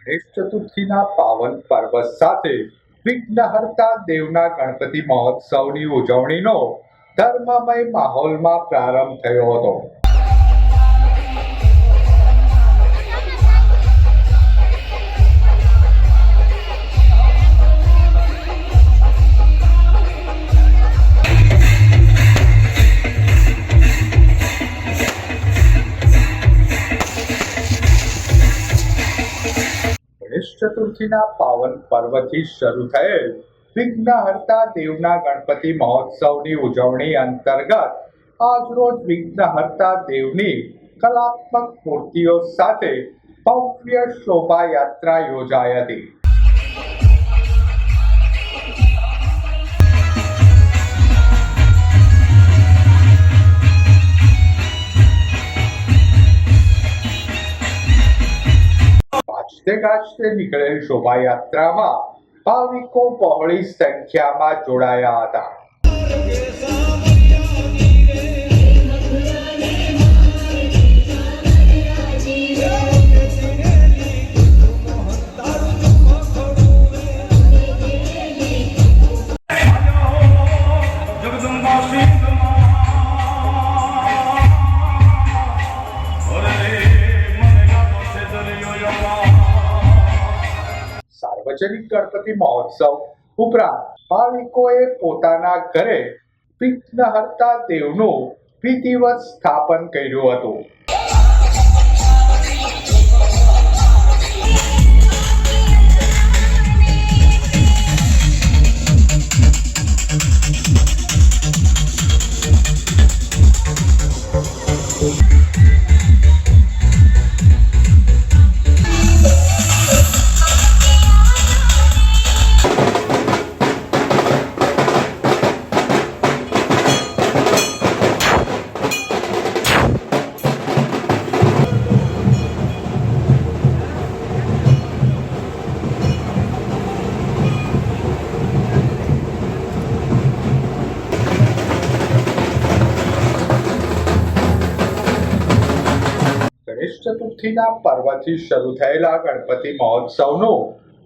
ગણેશ ચતુર્થીના પાવન પર્વ સાથે વિઘ્નહર્તા દેવના ગણપતિ મહોત્સવની ઉજવણીનો ધર્મમય માહોલમાં પ્રારંભ થયો હતો. ગણેશ ચતુર્થીના પાવન પર્વથી શરૂ થયેલ વિઘ્નહર્તા દેવના ગણપતિ મહોત્સવની ઉજવણી અંતર્ગત આજરોજ વિઘ્નહર્તા દેવની કલાત્મક મૂર્તિઓ સાથે ભવ્ય શોભાયાત્રા યોજાઈ હતી. વાજતે ગાજતે નીકળેલ શોભાયાત્રામાં ભાવિકો બહોળી સંખ્યામાં જોડાયા હતા. સાર્વજનિક ગણપતિ મહોત્સવ ઉપરાંત ભાવિકોએ પોતાના ઘરે વિઘ્નહર્તા દેવનું વિધિવત સ્થાપન કર્યું હતું. ગણેશ ચતુર્થીના પર્વથી શરૂ થયેલા ગણપતિ મહોત્સવનું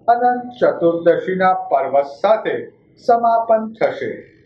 અનંત ચતુર્દશીના પર્વ સાથે સમાપન થશે.